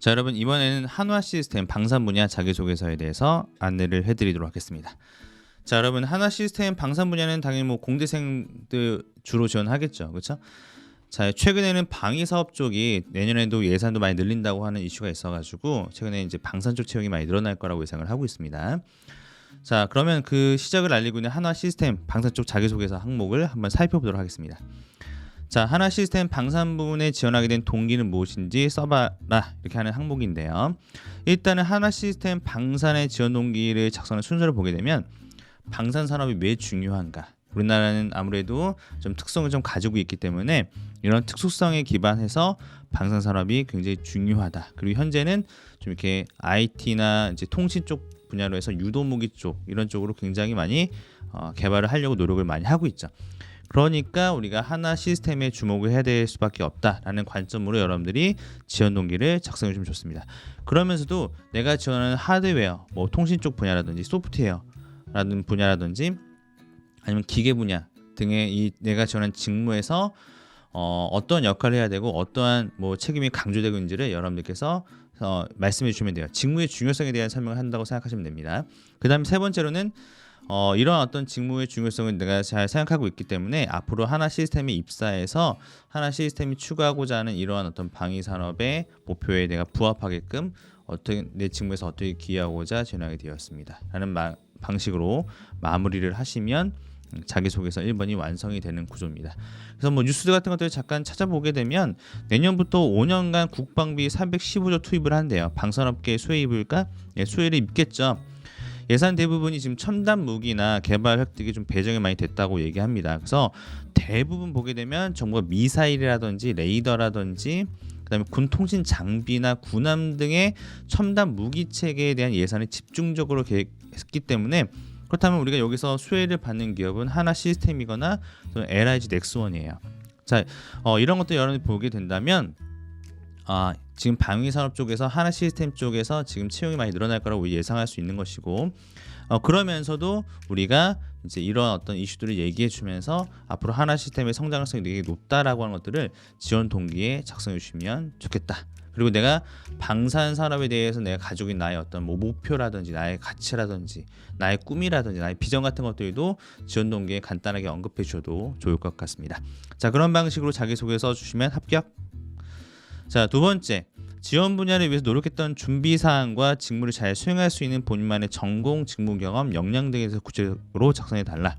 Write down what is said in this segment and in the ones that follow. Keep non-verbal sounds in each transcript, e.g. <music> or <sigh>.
자 여러분 이번에는 한화 시스템 방산 분야 자기소개서에 대해서 안내를 해드리도록 하겠습니다. 자 여러분 한화 시스템 방산 분야는 당연히 뭐 공대생들 주로 지원하겠죠, 그렇죠? 자 최근에는 방위 사업 쪽이 내년에도 예산도 많이 늘린다고 하는 이슈가 있어가지고 최근에 이제 방산 쪽 채용이 많이 늘어날 거라고 예상을 하고 있습니다. 자 그러면 그 시작을 알리고 있는 한화 시스템 방산 쪽 자기소개서 항목을 한번 살펴보도록 하겠습니다. 자 하나 시스템 방산 부분에 지원하게 된 동기는 무엇인지 써봐라 이렇게 하는 항목인데요. 일단은 하나 시스템 방산의 지원 동기를 작성하는 순서를 보게 되면 방산 산업이 왜 중요한가? 우리나라는 아무래도 좀 특성을 좀 가지고 있기 때문에 이런 특수성에 기반해서 방산 산업이 굉장히 중요하다. 그리고 현재는 좀 이렇게 IT나 이제 통신 쪽 분야로 해서 유도무기 쪽 이런 쪽으로 굉장히 많이 어, 개발을 하려고 노력을 많이 하고 있죠. 그러니까 우리가 하나 시스템에 주목을 해야 될 수밖에 없다라는 관점으로 여러분들이 지원 동기를 작성해 주시면 좋습니다. 그러면서도 내가 지원하는 하드웨어, 뭐 통신 쪽 분야라든지 소프트웨어라든 분야라든지 아니면 기계 분야 등의 이 내가 지원한 직무에서 어, 어떤 역할을 해야 되고 어떠한 뭐 책임이 강조되고 있는지를 여러분들께서 어, 말씀해 주시면 돼요. 직무의 중요성에 대한 설명을 한다고 생각하시면 됩니다. 그 다음에 세 번째로는 어, 이런 어떤 직무의 중요성을 내가 잘 생각하고 있기 때문에 앞으로 하나 시스템에 입사해서 하나 시스템이 추구하고자 하는 이러한 어떤 방위 산업의 목표에 내가 부합하게끔 어떻게 내 직무에서 어떻게 기여하고자 지원하게 되었습니다. 라는 마, 방식으로 마무리를 하시면 자기소개서 1번이 완성이 되는 구조입니다. 그래서 뭐 뉴스 같은 것들을 잠깐 찾아보게 되면 내년부터 5년간 국방비 315조 투입을 한대요. 방산업계 수혜 입을까? 예, 수혜를 입겠죠. 예산 대부분이 지금 첨단 무기나 개발 획득이 좀 배정이 많이 됐다고 얘기합니다. 그래서 대부분 보게 되면 정부가 미사일이라든지 레이더라든지 그다음에 군 통신 장비나 군함 등의 첨단 무기 체계에 대한 예산을 집중적으로 계획했기 때문에 그렇다면 우리가 여기서 수혜를 받는 기업은 하나 시스템이거나 LIG 넥스원이에요. 자, 어, 이런 것도 여러분이 보게 된다면 아, 지금 방위 산업 쪽에서 하나 시스템 쪽에서 지금 채용이 많이 늘어날 거라고 예상할 수 있는 것이고 어, 그러면서도 우리가 이제 이런 어떤 이슈들을 얘기해 주면서 앞으로 하나 시스템의 성장성이 되게 높다라고 하는 것들을 지원 동기에 작성해 주시면 좋겠다. 그리고 내가 방산 산업에 대해서 내가 가지고 있는 나의 어떤 뭐 목표라든지 나의 가치라든지 나의 꿈이라든지 나의 비전 같은 것들도 지원 동기에 간단하게 언급해 주셔도 좋을 것 같습니다. 자 그런 방식으로 자기소개서 주시면 합격 자, 두 번째. 지원 분야를 위해서 노력했던 준비 사항과 직무를 잘 수행할 수 있는 본인만의 전공, 직무 경험, 역량 등에서 구체적으로 작성해 달라.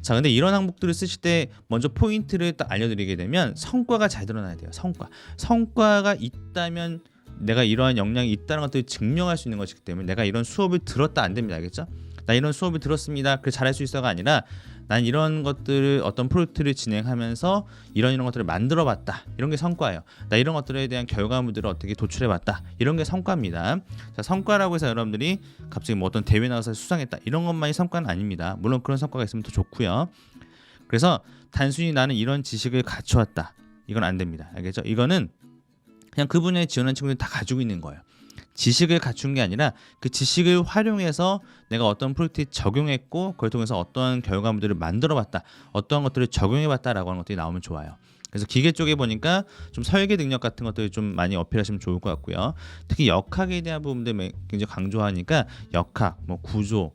자, 근데 이런 항목들을 쓰실 때 먼저 포인트를 딱 알려드리게 되면 성과가 잘 드러나야 돼요. 성과. 성과가 있다면 내가 이러한 역량이 있다는 것들을 증명할 수 있는 것이기 때문에 내가 이런 수업을 들었다 안 됩니다. 알겠죠? 나 이런 수업을 들었습니다. 그 잘할 수 있어가 아니라 난 이런 것들을 어떤 프로젝트를 진행하면서 이런 이런 것들을 만들어 봤다. 이런 게 성과예요. 나 이런 것들에 대한 결과물들을 어떻게 도출해 봤다. 이런 게 성과입니다. 자, 성과라고 해서 여러분들이 갑자기 뭐 어떤 대회 나가서 수상했다. 이런 것만이 성과는 아닙니다. 물론 그런 성과가 있으면 더 좋고요. 그래서 단순히 나는 이런 지식을 갖추었다. 이건 안 됩니다. 알겠죠? 이거는 그냥 그 분야에 지원한 친구들이 다 가지고 있는 거예요. 지식을 갖춘 게 아니라 그 지식을 활용해서 내가 어떤 프로젝트에 적용했고 그걸 통해서 어떠한 결과물들을 만들어 봤다 어떠한 것들을 적용해 봤다라고 하는 것들이 나오면 좋아요. 그래서 기계 쪽에 보니까 좀 설계 능력 같은 것들을 좀 많이 어필하시면 좋을 것 같고요. 특히 역학에 대한 부분들 굉장히 강조하니까 역학 뭐 구조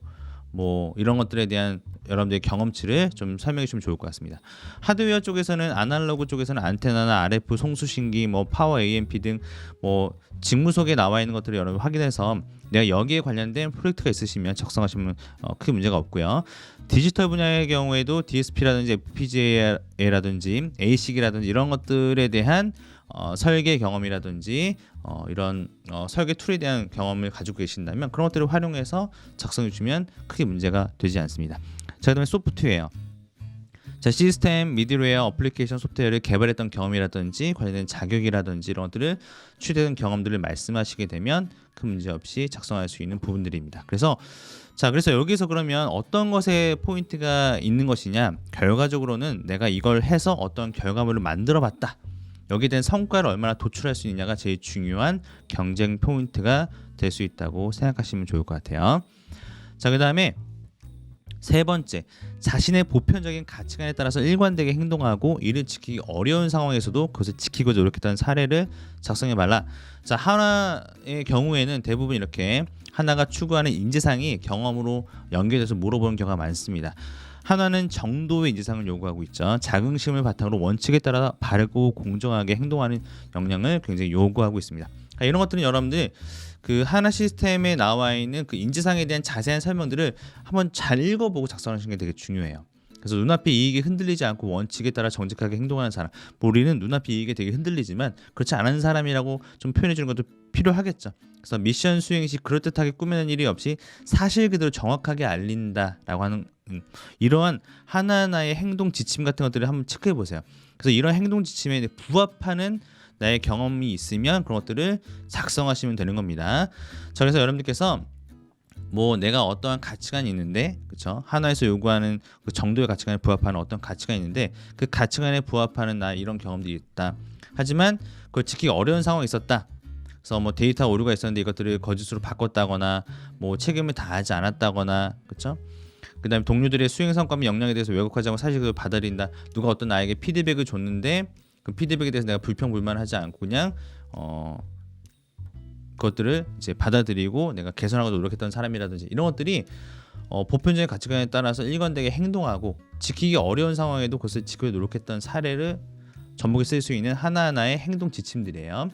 뭐 이런 것들에 대한 여러분들의 경험치를 좀 설명해 주시면 좋을 것 같습니다. 하드웨어 쪽에서는 아날로그 쪽에서는 안테나나 RF 송수신기, 뭐 파워 AMP 등 뭐 직무 속에 나와 있는 것들을 여러분 확인해서 내가 여기에 관련된 프로젝트가 있으시면 작성하시면 어, 크게 문제가 없고요. 디지털 분야의 경우에도 DSP라든지 FPGA라든지 ASIC이라든지 이런 것들에 대한 어, 설계 경험이라든지 어, 이런 어, 설계 툴에 대한 경험을 가지고 계신다면 그런 것들을 활용해서 작성해 주면 크게 문제가 되지 않습니다. 자, 그다음에 소프트웨어. 자, 시스템, 미드웨어, 어플리케이션 소프트웨어를 개발했던 경험이라든지 관련된 자격이라든지 이런 것들을 취득한 경험들을 말씀하시게 되면 큰 문제 없이 작성할 수 있는 부분들입니다. 그래서 자, 그래서 여기서 그러면 어떤 것에 포인트가 있는 것이냐? 결과적으로는 내가 이걸 해서 어떤 결과물을 만들어 봤다. 여기에 대한 성과를 얼마나 도출할 수 있냐가 제일 중요한 경쟁 포인트가 될 수 있다고 생각하시면 좋을 것 같아요. 자, 그 다음에 세 번째, 자신의 보편적인 가치관에 따라서 일관되게 행동하고 이를 지키기 어려운 상황에서도 그것을 지키고 노력했다는 사례를 작성해 말라. 자, 하나의 경우에는 대부분 이렇게 하나가 추구하는 인지상이 경험으로 연계돼서 물어보는 경우가 많습니다. 하나는 정도의 인지상을 요구하고 있죠. 자긍심을 바탕으로 원칙에 따라 바르고 공정하게 행동하는 역량을 굉장히 요구하고 있습니다. 아, 이런 것들은 여러분들 그 하나 시스템에 나와 있는 그 인지상에 대한 자세한 설명들을 한번 잘 읽어보고 작성하시는 게 되게 중요해요. 그래서 눈앞의 이익에 흔들리지 않고 원칙에 따라 정직하게 행동하는 사람. 뭐 우리는 눈앞의 이익에 되게 흔들리지만 그렇지 않은 사람이라고 좀 표현해 주는 것도 필요하겠죠. 그래서 미션 수행 시 그럴듯하게 꾸며낸 일이 없이 사실 그대로 정확하게 알린다라고 하는 음, 이러한 하나하나의 행동 지침 같은 것들을 한번 체크해 보세요. 그래서 이런 행동 지침에 부합하는 나의 경험이 있으면 그런 것들을 작성하시면 되는 겁니다. 자, 그래서 여러분들께서 뭐 내가 어떠한 가치관이 있는데 그렇죠 하나에서 요구하는 그 정도의 가치관에 부합하는 어떤 가치관이 있는데 그 가치관에 부합하는 나 이런 경험들이 있다. 하지만 그걸 지키기 어려운 상황이 있었다. 그래서 뭐 데이터 오류가 있었는데 이것들을 거짓으로 바꿨다거나 뭐 책임을 다하지 않았다거나 그렇죠 그다음에 동료들의 수행 성과 및 역량에 대해서 왜곡하지 않고 사실을 받아들인다. 누가 어떤 나에게 피드백을 줬는데 그 피드백에 대해서 내가 불평불만하지 않고 그냥 어 그것들을 이제 받아들이고 내가 개선하고 노력했던 사람이라든지 이런 것들이 어, 보편적인 가치관에 따라서 일관되게 행동하고 지키기 어려운 상황에도 그것을 지키려 노력했던 사례를 전북에 쓸 수 있는 하나하나의 행동 지침들이에요.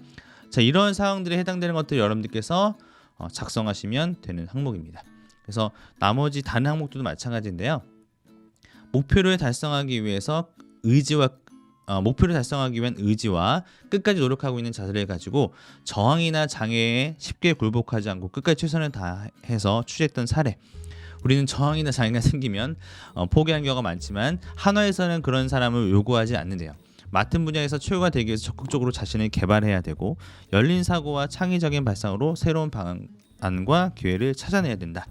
자 이런 사항들에 해당되는 것들 여러분들께서 어, 작성하시면 되는 항목입니다. 그래서 나머지 다른 항목들도 마찬가지인데요. 목표를 달성하기 위해서 의지와 어, 목표를 달성하기 위한 의지와 끝까지 노력하고 있는 자세를 가지고 저항이나 장애에 쉽게 굴복하지 않고 끝까지 최선을 다해서 취재했던 사례. 우리는 저항이나 장애가 <laughs> 생기면 어, 포기하는 경우가 많지만 한화에서는 그런 사람을 요구하지 않는데요. 맡은 분야에서 최고가 되기 위해서 적극적으로 자신을 개발해야 되고 열린 사고와 창의적인 발상으로 새로운 방안과 기회를 찾아내야 된다.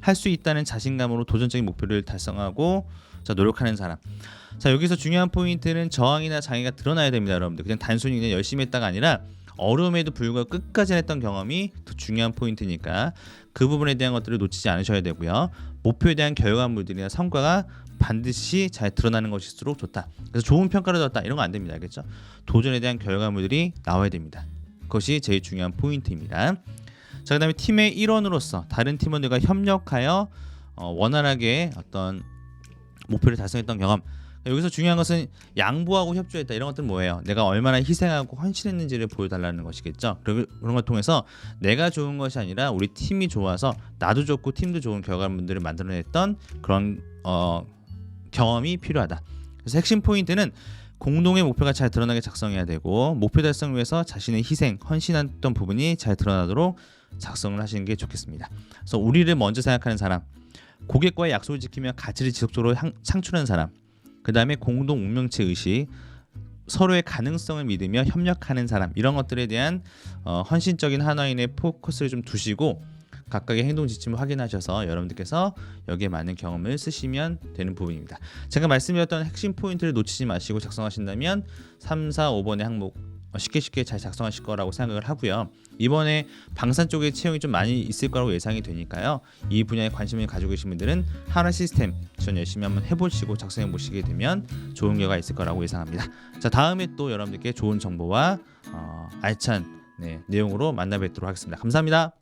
할 수 있다는 자신감으로 도전적인 목표를 달성하고 자 노력하는 사람. 자 여기서 중요한 포인트는 저항이나 장애가 드러나야 됩니다, 여러분들. 그냥 단순히 그냥 열심히 했다가 아니라 어려움에도 불구하고 끝까지 했던 경험이 더 중요한 포인트니까 그 부분에 대한 것들을 놓치지 않으셔야 되고요. 목표에 대한 결과물들이나 성과가 반드시 잘 드러나는 것일수록 좋다. 그래서 좋은 평가를 얻었다 이런 거 안 됩니다, 알겠죠? 도전에 대한 결과물들이 나와야 됩니다. 그것이 제일 중요한 포인트입니다. 자 그다음에 팀의 일원으로서 다른 팀원들과 협력하여 어, 원활하게 어떤 목표를 달성했던 경험. 여기서 중요한 것은 양보하고 협조했다 이런 것들은 뭐예요? 내가 얼마나 희생하고 헌신했는지를 보여달라는 것이겠죠. 그런 걸 통해서 내가 좋은 것이 아니라 우리 팀이 좋아서 나도 좋고 팀도 좋은 결과물들을 만들어냈던 그런 어, 경험이 필요하다. 그래서 핵심 포인트는 공동의 목표가 잘 드러나게 작성해야 되고 목표 달성 위해서 자신의 희생, 헌신했던 부분이 잘 드러나도록 작성을 하시는 게 좋겠습니다. 그래서 우리를 먼저 생각하는 사람, 고객과의 약속을 지키며 가치를 지속적으로 향, 창출하는 사람, 그 다음에 공동 운명체 의식, 서로의 가능성을 믿으며 협력하는 사람 이런 것들에 대한 어, 헌신적인 하나인의 포커스를 좀 두시고 각각의 행동 지침을 확인하셔서 여러분들께서 여기에 맞는 경험을 쓰시면 되는 부분입니다. 제가 말씀드렸던 핵심 포인트를 놓치지 마시고 작성하신다면 3, 4, 5번의 항목 쉽게 쉽게 잘 작성하실 거라고 생각을 하고요. 이번에 방산 쪽에 채용이 좀 많이 있을 거라고 예상이 되니까요. 이 분야에 관심을 가지고 계신 분들은 하나 시스템 전 열심히 한번 해보시고 작성해 보시게 되면 좋은 결과가 있을 거라고 예상합니다. 자 다음에 또 여러분들께 좋은 정보와 어, 알찬 네, 내용으로 만나 뵙도록 하겠습니다. 감사합니다.